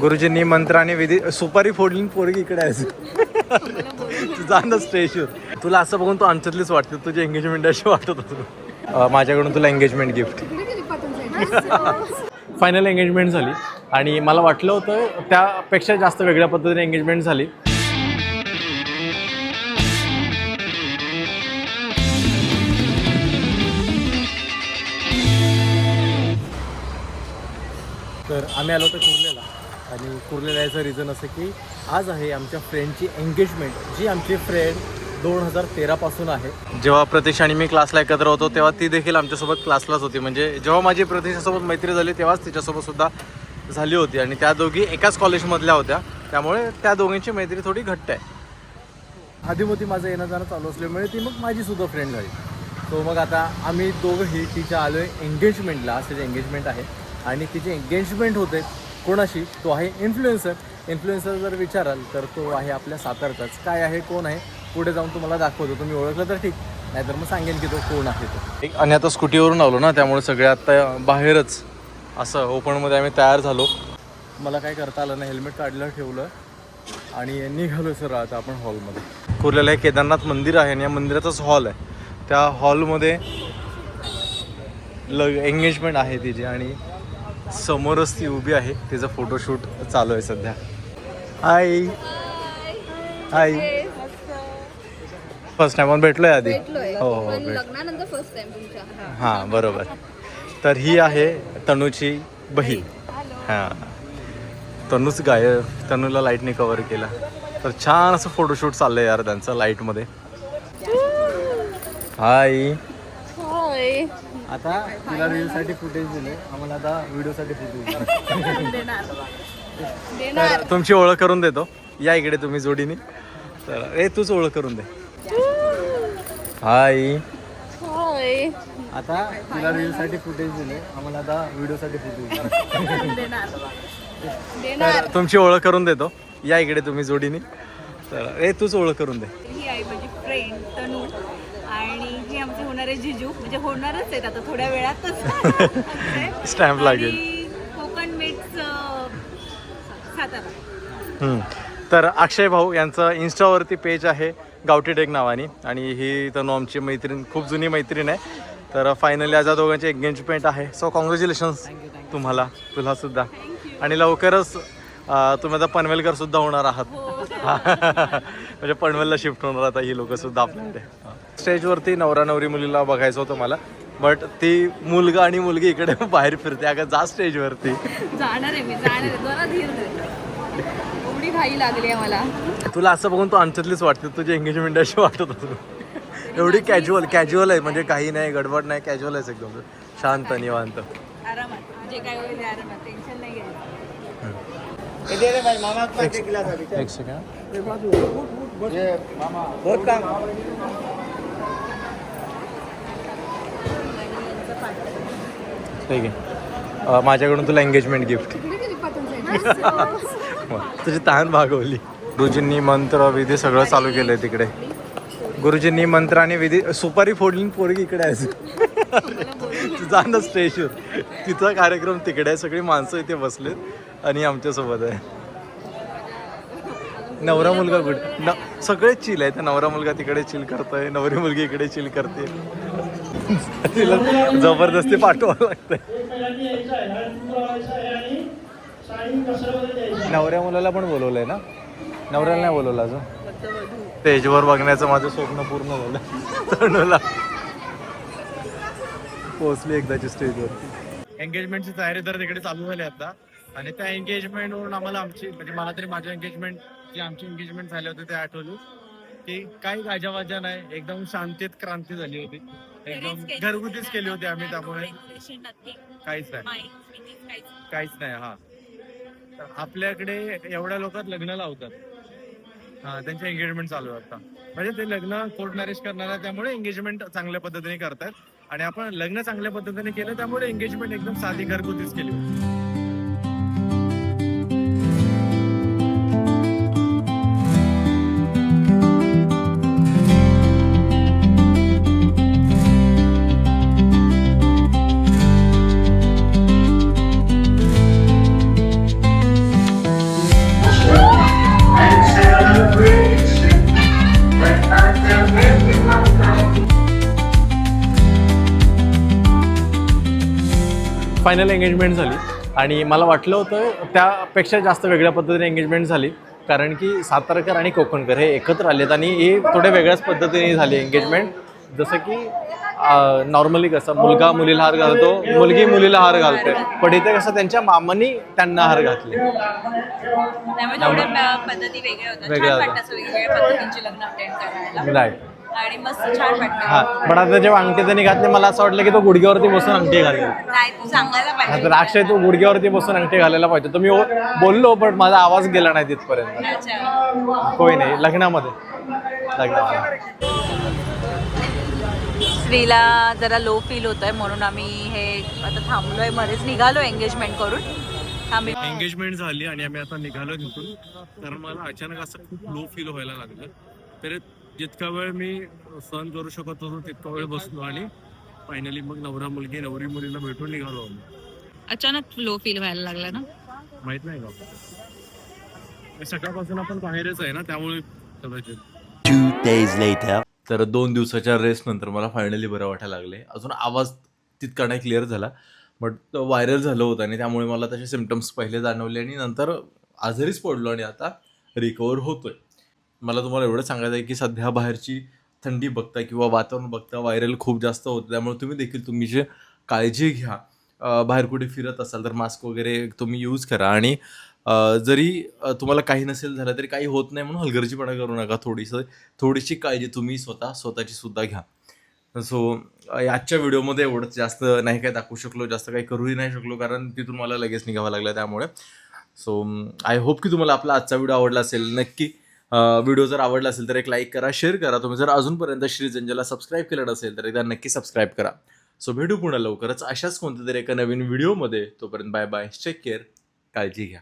गुरुजींनी मंत्राने विधी सुपारी फोडली पोरगी इकडे आहे तू जा ना तुला असं बघून तू आमच्यातलीच वाटते. तुझी एंगेजमेंट अशी वाटत होतं माझ्याकडून तुला एंगेजमेंट गिफ्ट फायनल एंगेजमेंट झाली. आणि मला वाटलं होतं त्यापेक्षा जास्त वेगळ्या पद्धतीने एंगेजमेंट झाली. तर आम्ही आलो होतो कुर्लेला आणि कुर्लेला यायचं रिझन असं की आज आहे आमच्या फ्रेंडची एंगेजमेंट जी आमची फ्रेंड दोन हजार तेरापासून आहे. जेव्हा प्रतीक्षा आणि मी क्लासला एकत्र होतो तेव्हा ती देखील आमच्यासोबत क्लासलाच होती. म्हणजे जेव्हा माझी प्रतीक्षासोबत मैत्री झाली तेव्हाच तिच्यासोबत सुद्धा झाली होती. आणि त्या दोघी एकाच कॉलेजमधल्या होत्या. त्यामुळे त्या दोघींची मैत्री थोडी घट्ट आहे. आधीमधी माझं येणं जाणं चालू असल्यामुळे ती मग माझी सुद्धा फ्रेंड झाली. तो मग आता आम्ही दोघंही तिच्या आलो आहे एंगेजमेंटला आज तिचे एंगेजमेंट आहे. आणि तिचे एंगेजमेंट होते कोणाशी? तो आहे इन्फ्लुएन्सर इन्फ्लुएन्सर जर विचाराल तर तो आहे आपल्या सातारचाच. काय आहे कोण आहे? पुढे जाऊन तुम्हाला दाखवतो. तुम्ही ओळखलं तर ठीक. नाहीतर मग सांगेन की तो कोण आहे तो. आणि आता स्कूटीवरून आलो ना त्यामुळे सगळे आता बाहेरच. असं ओपनमध्ये आम्ही तयार झालो. मला काय करता आलं नाही. हेल्मेट काढलं ठेवलं. आणि निघालो सर आता आपण हॉलमध्ये. कुर्ल्याला एक केदारनाथ मंदिर आहे आणि या मंदिराचाच हॉल आहे. त्या हॉलमध्ये लग एंगेजमेंट आहे तिची आणि समोरच ती उभी आहे. तिचं फोटोशूट चालू आहे सध्या. हाय हाय फर्स्ट टाइम आपण भेटलोय आधी? हो हो हां बरोबर. तर ही आहे तनूची बहीण. हां. तनूच गाय तनूला लाईटने कव्हर केला. तर छान असं फोटोशूट चाललंय यार त्यांचं लाईटमध्ये होय आता तिला रीलसाठी फुटेज दिले. आम्हाला आता व्हिडिओसाठी फुटेज देणार. तर तुमची ओळख करून देतो. या इकडे तुम्ही जोडीने. तर ए तूच ओळख करून दे. हाय. होय. आता तिला रीलसाठी फुटेज दिले. आम्हाला आता व्हिडिओसाठी फुटेज देणार. देणार. तर तुमची ओळख करून देतो. या इकडे तुम्ही जोडीने. तर ए तूच ओळख करून दे. ही आहे माझी फ्रेंड तनू. हे होणारे जिजू म्हणजे होणारच आहेत आता थोड्या वेळातच. स्टॅम्प लागेल. कोकण मेट्स सातारा. तर अक्षय भाऊ यांचं इन्स्टावरती पेज आहे गावठी टेक नावाने. आणि ही तनु आमची मैत्रीण खूप जुनी मैत्रीण आहे. तर फायनली आज दोघांची एंगेजमेंट आहे. सो कॉंग्रॅच्युलेशन्स तुम्हाला तुला सुद्धा. आणि लवकरच तुम्ही आता पनवेलकर सुद्धा होणार आहात. म्हणजे पनवेलला शिफ्ट होणार आता ही लोक सुद्धा आपल्याकडे. स्टेजवरती नवरा नवरी मुलीला बघायचं होतं मला बट ती मुलगा आणि मुलगी इकडे बाहेर फिरते अगं जा स्टेजवरती जाणार आहे मी जाणार आहे जरा धीर धर. एवढी घाई लागली आहे मला तुला असं बघून तू आमच्यातलीच वाटते तुझी एंगेजमेंट अशी वाटत होतं एवढी कॅज्युअल कॅज्युअल आहे म्हणजे काही नाही गडबड नाही कॅज्युअल आहे एकदम शांत निवांत आरामात जे काय होईल ते आरामात टेन्शन नाही घ्यायचं एक सेकंड ठीक आहे माझ्याकडून तुला एंगेजमेंट गिफ्ट तुझी तहान भागवली. गुरुजींनी मंत्र विधी सगळं चालू केलंय तिकडे. गुरुजींनी मंत्र आणि विधी सुपारी फोडली पोरगी इकडे आहे. जा ना स्टेजवर तिचा कार्यक्रम तिकडे आहे. सगळी माणसं इथे बसलेत आणि आमच्यासोबत आहे. नवरा मुलगा कुठे न सगळेच चिल आहे. नवरा मुलगा तिकडे चिल करतोय. नवरी मुलगी इकडे चिल करते. तिला जबरदस्ती पाठवावं लागतंय. नवऱ्या मुलाला पण बोलवलंय ना? नवऱ्याला नाही बोलवलं अजून? स्टेजवर बघण्याचं माझं स्वप्न पूर्ण झालं. तरुणला. पोहोचली एकदाची स्टेजवर. एंगेजमेंटची तयारी तर तिकडे चालू झाली आता. आणि त्या एंगेजमेंट वरून आम्हाला आमची म्हणजे मला तरी माझ्या एंगेजमेंट जी आमची एंगेजमेंट झाली होती ते आठवली. की काही गाजावाजा नाही एकदम शांतीत क्रांती झाली होती. एकदम घरगुतीच केली होती आम्ही त्यामुळे. काहीच नाही. काहीच नाही. हा. आपल्याकडे एवढ्या लोकात लग्न लावतात. हा त्यांचे एंगेजमेंट चालू आहे आता. म्हणजे ते लग्न कोर्ट मॅरेज करणार आहे त्यामुळे एंगेजमेंट चांगल्या पद्धतीने करतात. आणि आपण लग्न चांगल्या पद्धतीने केलं त्यामुळे एंगेजमेंट एकदम साधी घरगुतीच केली. फायनल एंगेजमेंट झाली. आणि मला वाटलं होतं त्यापेक्षा जास्त वेगळ्या पद्धतीने एंगेजमेंट झाली. कारण की सातारकर आणि कोकणकर हे एकत्र आलेत आणि हे थोडे वेगळ्याच पद्धतीने झाली एंगेजमेंट जसं की नॉर्मली कसं मुलगा मुलीला हार घालतो मुलगी मुलीला हार घालते. पण इथे कसं त्यांच्या मामानी त्यांना हार घातले. थोड्या राईट आणि मस्त छान वाटतं हा पण आता जेव्हा अंगठी त्यांनी घातले मला असं वाटलं की तो गुडघ्यावरती बसून अंगठी घालेल. नाही तू सांगायला पाहिजे. आता अक्षय तू गुडघ्यावरती बसून अंगठी घालायला पाहिजे. तर मी ओ- बोललो पण माझा आवाज गेला नाही तिथपर्यंत. अच्छा. होय नाही लग्नामध्ये. लग्नामध्ये. स्त्रीला जरा लो फील होत आहे म्हणून आम्ही हे आता थांबलोय मध्येच निघालो एंगेजमेंट करून. आम्ही एंगेजमेंट झाली आणि आम्ही आता निघालो तिथून. कारण मला अचानक असं खूप लो फील व्हायला लागलं. तर जितका वेळ मी सहन करू शकत होतो तितका वेळ बसलो आणि फायनली मग नवरा मुलगी नवरी मुलीला भेटून निघालो आम्ही. अचानक लो फील व्हायला लागला ना? माहीत नाही का? सकाळपासून आपण बाहेरच आहे ना त्यामुळे कदाचित. Two days later. तर दोन दिवसाच्या रेस्ट नंतर मला फायनली बरं वाटायला लागले. अजून आवाज तितका नाही क्लिअर झाला बट व्हायरल झालं होतं आणि त्यामुळे मला तसे सिमटम्स पहिले जाणवले आणि नंतर आजारीच पडलो आणि आता रिकवर होतोय. मला तुम्हाला एवढं सांगायचं आहे की सध्या बाहेरची थंडी बघता किंवा वातावरण बघता व्हायरल खूप जास्त होतं त्यामुळे तुम्ही देखील तुम्ही जे काळजी घ्या बाहेर कुठे फिरत असाल तर मास्क वगैरे तुम्ही यूज करा. आणि जरी तुम्हाला काही नसेल झालं तरी काही होत नाही म्हणून हलगर्जीपणा करू नका. थोडीसं थोडीशी काळजी तुम्ही स्वतः स्वतःची सुद्धा घ्या. सो आजच्या व्हिडिओमध्ये एवढंच. जास्त नाही काय दाखवू शकलो जास्त काही करूही नाही शकलो कारण तिथून मला लगेच निघावं लागलं त्यामुळे. सो आय होप की तुम्हाला आपला आजचा व्हिडिओ आवडला असेल. नक्की व्हिडिओ जर आवडला असेल तर एक लाईक करा शेअर करा. तुम्ही जर अजूनपर्यंत श्री जंजला सबस्क्राईब केलं नसेल तर एकदा नक्की सबस्क्राईब करा. सो भेटू पुन्हा लवकरच. अशाच कोणत्या तरी एका नवीन व्हिडिओमध्ये. तोपर्यंत बाय बाय. टेक केअर काळजी घ्या.